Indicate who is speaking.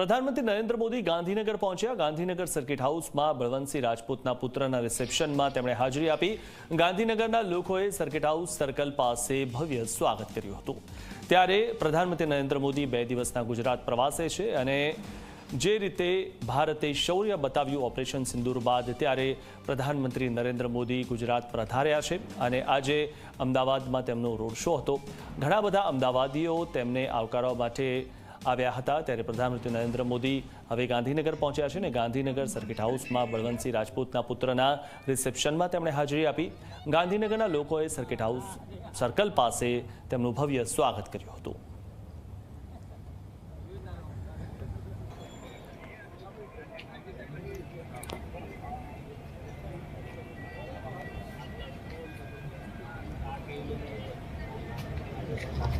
Speaker 1: પ્રધાનમંત્રી નરેન્દ્ર મોદી ગાંધીનગર પહોંચ્યા. ગાંધીનગર સર્કિટ હાઉસમાં બળવંતસિંહ રાજપૂતના પુત્રના રિસેપ્શનમાં તેમણે હાજરી આપી. ગાંધીનગરના લોકોએ સર્કિટ હાઉસ સર્કલ પાસે ભવ્ય સ્વાગત કર્યું હતું. ત્યારે પ્રધાનમંત્રી નરેન્દ્ર મોદી બે દિવસના ગુજરાત પ્રવાસે છે અને જે રીતે ભારતે શૌર્ય બતાવ્યું ઓપરેશન સિંદૂર બાદ ત્યારે પ્રધાનમંત્રી નરેન્દ્ર મોદી ગુજરાત પ્રધાર્યા છે અને આજે અમદાવાદમાં તેમનો રોડ શો હતો. ઘણા બધા અમદાવાદીઓ તેમને આવકારવા માટે આવ્યા હતા ત્યારે પ્રધાનમંત્રી નરેન્દ્ર મોદી હવે ગાંધીનગર પહોંચ્યા છે ને ગાંધીનગર સર્કિટ હાઉસમાં બળવંતસિંહ રાજપૂતના પુત્રના રિસેપ્શનમાં તેમણે હાજરી આપી ગાંધીનગરના લોકોએ સર્કિટ હાઉસ સર્કલ પાસે તેમનું ભવ્ય સ્વાગત કર્યું હતું Thank you.